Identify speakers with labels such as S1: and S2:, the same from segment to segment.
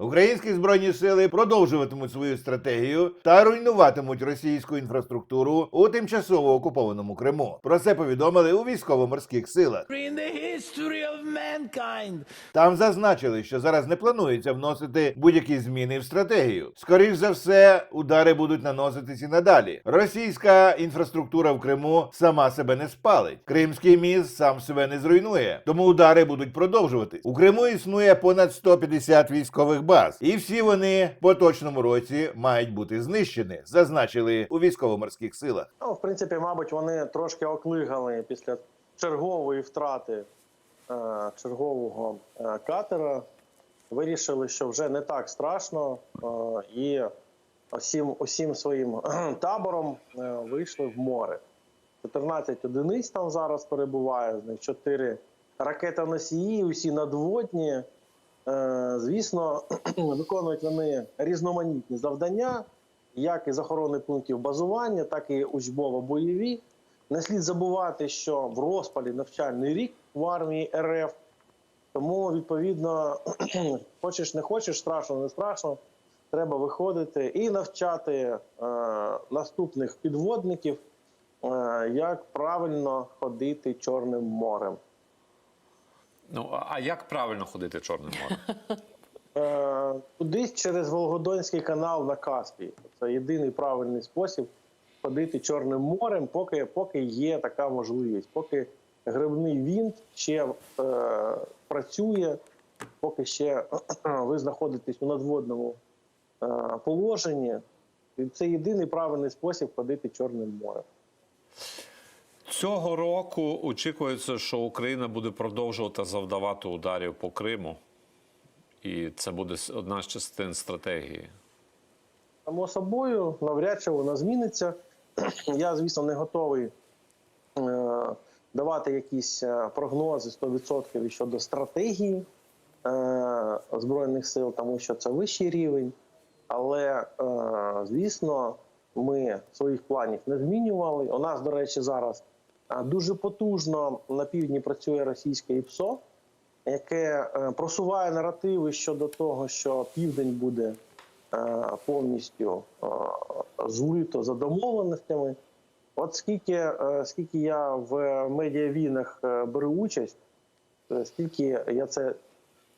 S1: Українські збройні сили продовжуватимуть свою стратегію та руйнуватимуть російську інфраструктуру у тимчасово окупованому Криму. Про це повідомили у військово-морських силах.
S2: History of mankind.
S1: Там зазначили, що зараз не планується вносити будь-які зміни в стратегію. Скоріш за все, удари будуть наноситись і надалі. Російська інфраструктура в Криму сама себе не спалить. Кримський міст сам себе не зруйнує, тому удари будуть продовжуватись. У Криму існує понад 150 військових баз, і всі вони в поточному році мають бути знищені, зазначили у військово-морських силах.
S3: Ну, в принципі, мабуть, вони трошки оклигали після чергової втрати чергового е, катера. Вирішили, що вже не так страшно, е, і усім, усім своїм табором е, вийшли в море. 14 одиниць там зараз перебуває, з них 4 ракетоносії, усі надводні. Е, Звісно, виконують вони різноманітні завдання, як із охорони пунктів базування, так і учбово-бойові. Не слід забувати, що в розпалі навчальний рік в армії РФ. Тому, відповідно, хочеш не хочеш, страшно не страшно, треба виходити і навчати е, наступних підводників, е, як правильно ходити Чорним морем.
S4: Ну, а- як правильно ходити Чорним морем?
S3: Е, кудись через Волгодонський канал на Каспій. Це єдиний правильний спосіб ходити Чорним морем, поки, поки є така можливість, поки грибний вінт ще е, працює, поки ще ви знаходитесь у надводному е, положенні. І це єдиний правильний спосіб ходити Чорним морем.
S4: Цього року очікується, що Україна буде продовжувати завдавати ударів по Криму, і це буде одна з частин стратегії.
S3: Само собою, навряд чи вона зміниться. Я, звісно, не готовий е, давати якісь е, прогнози 100% щодо стратегії е, Збройних сил, тому що це вищий рівень. Але, звісно, ми своїх планів не змінювали. У нас, до речі, зараз дуже потужно на півдні працює російське ІПСО, яке просуває наративи щодо того, що південь буде повністю е, злито за домовленостями. От скільки, е, скільки я в медіавійнах е, беру участь, е, скільки я це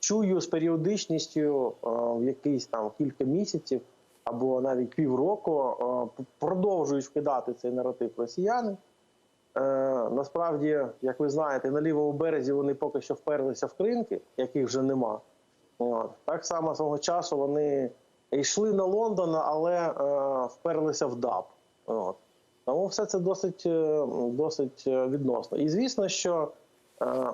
S3: чую з періодичністю е, в якийсь там кілька місяців або навіть півроку, е, продовжують вкидати цей наратив росіяни. Е, насправді, як ви знаєте, на лівому березі вони поки що вперлися в кринки, яких вже нема. Так само свого часу вони йшли на Лондон, але е, вперлися в ДАБ. От. Тому все це досить, е, досить е, відносно. І звісно, що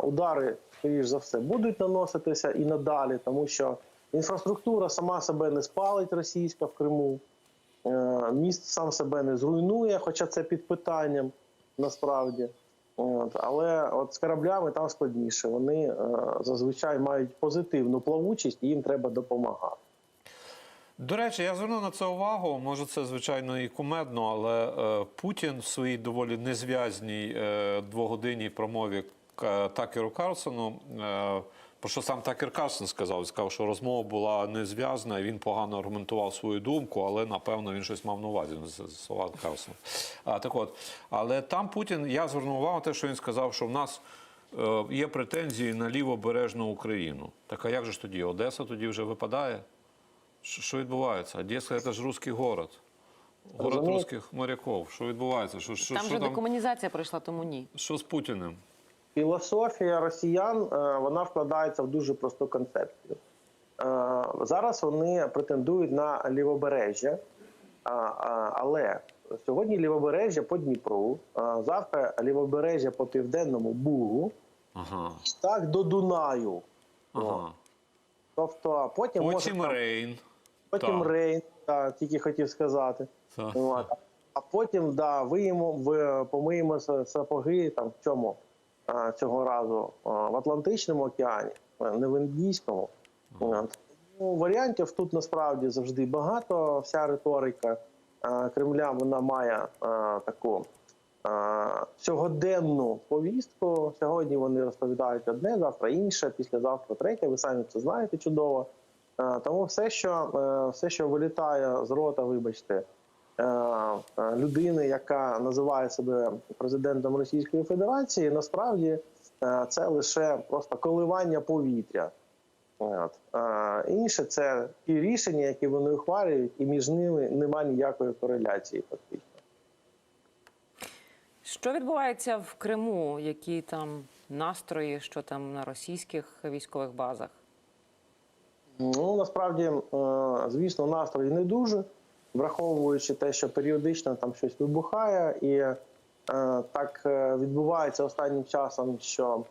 S3: удари, скоріш за все, будуть наноситися і надалі, тому що інфраструктура сама себе не спалить російська в Криму, міст сам себе не зруйнує, хоча це під питанням насправді. От, але от з кораблями там складніше. Вони зазвичай мають позитивну плавучість, і їм треба допомагати.
S4: До речі, я звернув на це увагу. Може, це звичайно і кумедно, але е, Путін в своїй доволі незв'язній е, двогодинній промові К- Такеру Карлсону, е, про що сам Такер Карлсон сказав, сказав, що розмова була незв'язна, він погано аргументував свою думку, але напевно він щось мав на увазі з слова Карлсона. А, так от, але там Путін, я звернув увагу на те, що він сказав, що в нас. е, Є претензії на лівобережну Україну. Так а як же ж тоді? Одеса тоді вже випадає? Що, що відбувається? Одеса це ж русський город. Город русських моряків. Що відбувається? Що, що,
S5: Там
S4: що,
S5: же
S4: там,
S5: декомунізація пройшла, тому ні.
S4: що з Путіним?
S3: Філософія росіян е, вона вкладається в дуже просту концепцію. Е, Зараз вони претендують на лівобережжя, а, а, але сьогодні лівобережжя по Дніпру, завтра лівобережжя по південному Бугу,
S4: Ага.
S3: і так до Дунаю.
S4: ага.
S3: Тобто потім
S4: Потім
S3: може,
S4: Рейн.
S3: Потім
S4: так.
S3: Рейн, так, тільки хотів сказати.
S4: Так.
S3: От. А потім да, виємо, в, помиємо сапоги там в чому а, цього разу а, в Атлантичному океані, а, не в Індійському. От. Ну, варіантів тут насправді завжди багато. Вся риторика а, Кремля вона має а, таку а, сьогоденну повістку. Сьогодні вони розповідають одне, завтра інше, післязавтра третє. Ви самі це знаєте чудово. Е, Тому все, що е, все, що вилітає з рота, вибачте, е, людини, яка називає себе президентом Російської Федерації, насправді це лише просто коливання повітря. От. Інше це ті рішення, які вони ухвалюють, і між ними немає ніякої кореляції фактично.
S5: Що відбувається в Криму? Які там настрої, що там на російських військових базах?
S3: Ну насправді, е, звісно, настрій не дуже, враховуючи те, що періодично там щось вибухає, і е, так е, відбувається останнім часом, що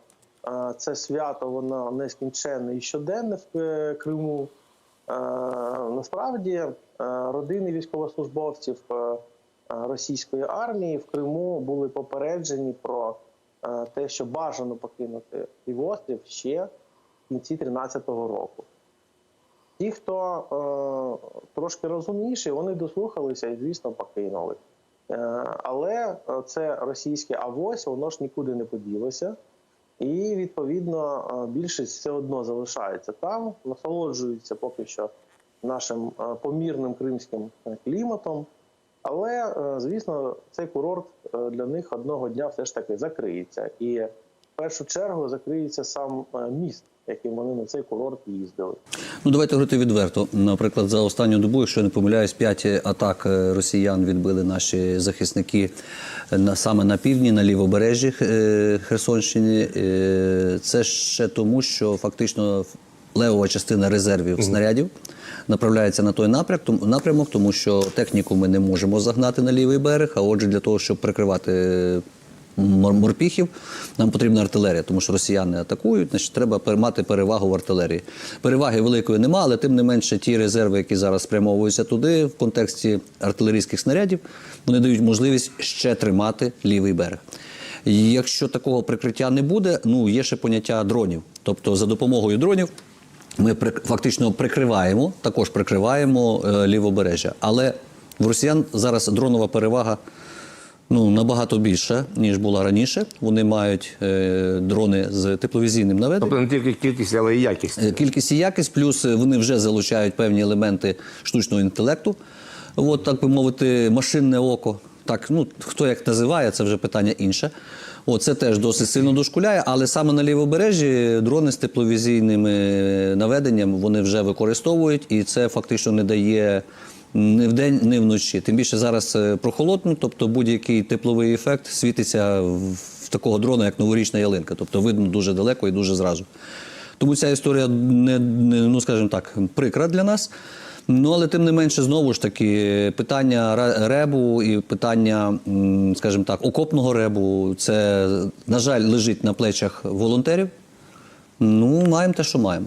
S3: це свято воно нескінченне і щоденне в Криму. Насправді родини військовослужбовців російської армії в Криму були попереджені про те, що бажано покинути півострів ще в кінці 2013 року. Ті, хто е, трошки розумніші, вони дослухалися і, звісно, покинули. Е, але е, це російське авось, воно ж нікуди не поділося. І відповідно е, більшість все одно залишається там, насолоджуються поки що нашим е, помірним кримським кліматом. Але, звісно, цей курорт для них одного дня все ж таки закриється. І в першу чергу закриється сам е, міст, яким вони на цей курорт їздили.
S6: Ну, давайте говорити відверто. Наприклад, за останню добу, якщо я не помиляюсь, п'ять атак е, росіян відбили наші захисники на, саме на півдні, на лівобережжі е, Херсонщини. Це ще тому, що фактично левова частина резервів снарядів направляється на той напрямок, тому- напрямок, тому що техніку ми не можемо загнати на лівий берег. А отже, для того, щоб прикривати морпіхів, нам потрібна артилерія, тому що росіяни атакують, значить треба мати перевагу в артилерії. Переваги великої немає, але тим не менше ті резерви, які зараз спрямовуються туди, в контексті артилерійських снарядів, вони дають можливість ще тримати лівий берег. Якщо такого прикриття не буде, ну є ще поняття дронів. Тобто за допомогою дронів ми фактично прикриваємо, також прикриваємо е, лівобережжя. Але в росіян зараз дронова перевага ну, набагато більша, ніж була раніше. Вони мають е, дрони з тепловізійним наведенням.
S7: Тобто не тільки кількість, але й якість.
S6: Е, Кількість і якість, плюс е, вони вже залучають певні елементи штучного інтелекту. От, так би мовити, машинне око. Так, ну хто як називає, це вже питання інше. От, це теж досить сильно дошкуляє, але саме на лівобережжі дрони з тепловізійним наведенням вони вже використовують, і це фактично не дає ні вдень, ні вночі. Тим більше зараз е, прохолодно, тобто будь-який тепловий ефект світиться в такого дрона, як новорічна ялинка. Тобто видно дуже далеко і дуже зразу. Тому ця історія не, не ну скажімо так, прикра для нас. Ну, але тим не менше, знову ж таки, питання ребу і питання, скажімо так, окопного ребу, це, на жаль, лежить на плечах волонтерів. Ну, маємо те, що маємо.